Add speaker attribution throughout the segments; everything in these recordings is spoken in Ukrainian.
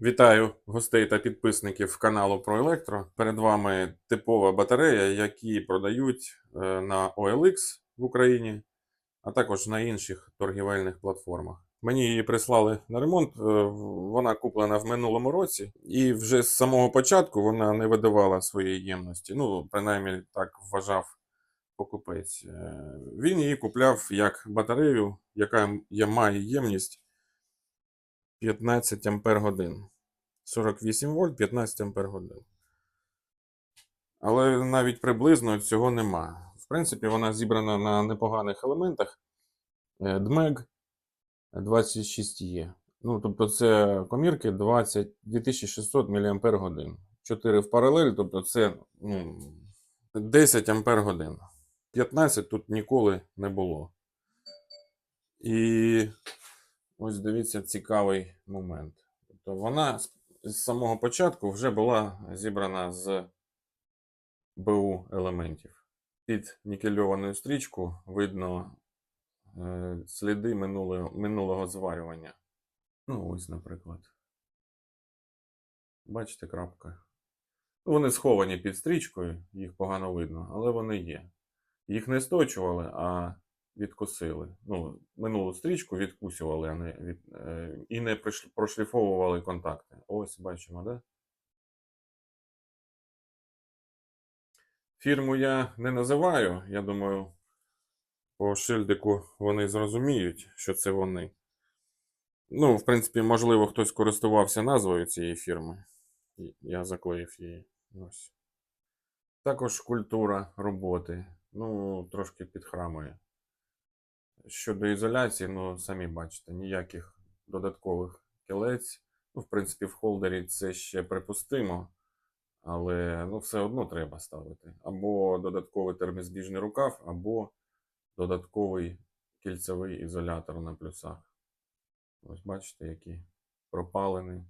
Speaker 1: Вітаю гостей та підписників каналу про електро. Перед вами типова батарея, які продають е, на OLX в Україні, а також на інших торгівельних платформах. Мені її прислали на ремонт, е, вона куплена в минулому році, і вже з самого початку вона не видавала своєї ємності. Ну, принаймні так вважав покупець. Е, він її купляв як батарею, яка має ємність 15 ампер годин. 48 вольт, 15 ампер годин. Але навіть приблизно цього нема. В принципі, вона зібрана на непоганих елементах. Е, Дмег. 26 є. Ну, Тобто, це комірки 20, 2600 мАч. 4 в паралелі, тобто це ну, 10 Ампер-годин. 15 тут ніколи не було. І ось дивіться цікавий момент. Тобто Вона з самого початку вже була зібрана з БУ елементів. Під нікельованою стрічку видно сліди минулого, минулого зварювання. Ну, ось, наприклад. Бачите, крапка. Вони сховані під стрічкою, їх погано видно, але вони є. Їх не сточували, а відкусили. Ну, минулу стрічку відкусювали, а не від, е, і не прошліфовували контакти. Ось бачимо, да? Фірму я не називаю. Я думаю, по шильдику вони зрозуміють, що це вони. Ну, в принципі, можливо, хтось користувався назвою цієї фірми. Я заклеїв її. Ось. Також культура роботи. Ну, трошки підхрамує. Щодо ізоляції, ну, самі бачите, ніяких додаткових кілець. Ну, в принципі, в холдері це ще припустимо, але ну, все одно треба ставити. Або додатковий термозбіжний рукав, або додатковий кільцевий ізолятор на плюсах. Ось бачите, які пропалені.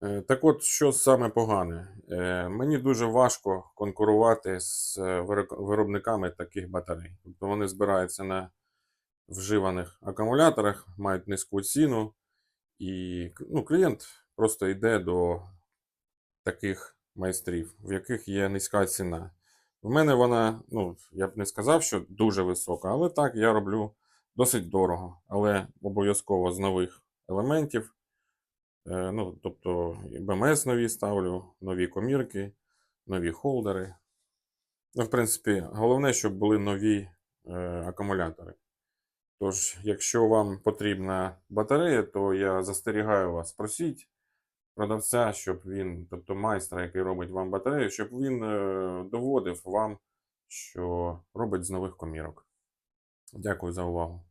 Speaker 1: Так от, що саме погане? Е, Мені дуже важко конкурувати з е, виробниками таких батарей. Тобто вони збираються на вживаних акумуляторах, мають низьку ціну, і ну, клієнт просто йде до таких майстрів, в яких є низька ціна. В мене вона, ну, я б не сказав, що дуже висока, але так, я роблю досить дорого, але обов'язково з нових елементів. Е, Ну, тобто БМС нові ставлю, нові комірки, нові холдери. Ну, в принципі, головне, щоб були нові е, акумулятори. Тож, якщо вам потрібна батарея, то я застерігаю вас, просіть продавця, щоб він, тобто майстра, який робить вам батарею, щоб він е, доводив вам, що робить з нових комірок. Дякую за увагу.